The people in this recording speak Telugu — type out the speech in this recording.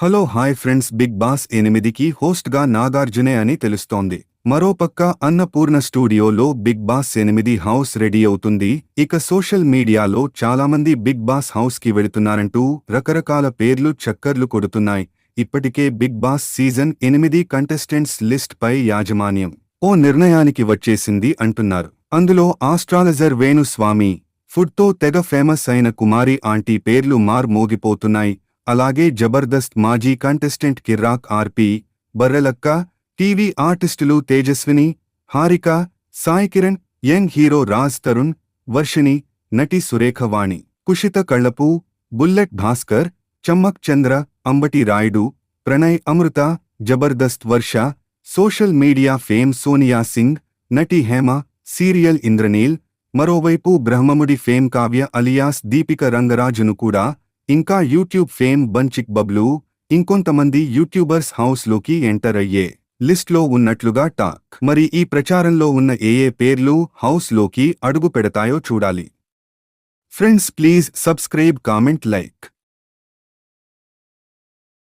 Hello hi friends big boss ఎనిమిదికి హోస్ట్గా నాగార్జునే అని తెలుస్తోంది. మరోపక్క అన్నపూర్ణ స్టూడియోలో బిగ్ బాస్ ఎనిమిది హౌస్ రెడీ అవుతుంది. ఇక సోషల్ మీడియాలో చాలామంది బిగ్ బాస్ హౌస్కి వెళుతున్నారంటూ రకరకాల పేర్లు చక్కర్లు కొడుతున్నాయి. ఇప్పటికే బిగ్ బాస్ సీజన్ ఎనిమిది కంటెస్టెంట్స్ లిస్ట్ పై యాజమాన్యం ఓ నిర్ణయానికి వచ్చేసింది అంటున్నారు. అందులో ఆస్ట్రాలజర్ వేణుస్వామి ఫుడ్తో తెగ ఫేమస్ అయిన కుమారి ఆంటీ పేర్లు మార్ మోగిపోతున్నాయి. అలాగే జబర్దస్త్ మాజీ contestant Kirrak RP Barrelakka TV ఆర్టిస్టులు తేజస్విని హారిక సాయి కిరణ్ యంగ్ హీరో రాజ్ తరుణ్ వర్షిణి నటి Surekha Vani Kushitha Kallapu bullet Bhaskar Chammak Chandra Ambati Rayudu Pranay Amrutha Jabardasth Varsha social media fame Sonia Singh నటి హేమ సీరియల్ ఇంద్రనీల్ మరోవైపు బ్రహ్మముడి ఫేమ్ కావ్య అలియాస్ దీపిక రంగరాజును కూడా ఇంకా యూట్యూబ్ ఫేమ్ బంచిక్ బబ్లు ఇంకొంతమంది యూట్యూబర్స్ హౌస్లోకి ఎంటర్ అయ్యే లిస్ట్లో ఉన్నట్లుగా టాక్. మరి ఈ ప్రచారంలో ఉన్న ఏ ఏ పేర్లు హౌస్లోకి అడుగు పెడతాయో చూడాలి. Friends please subscribe comment like.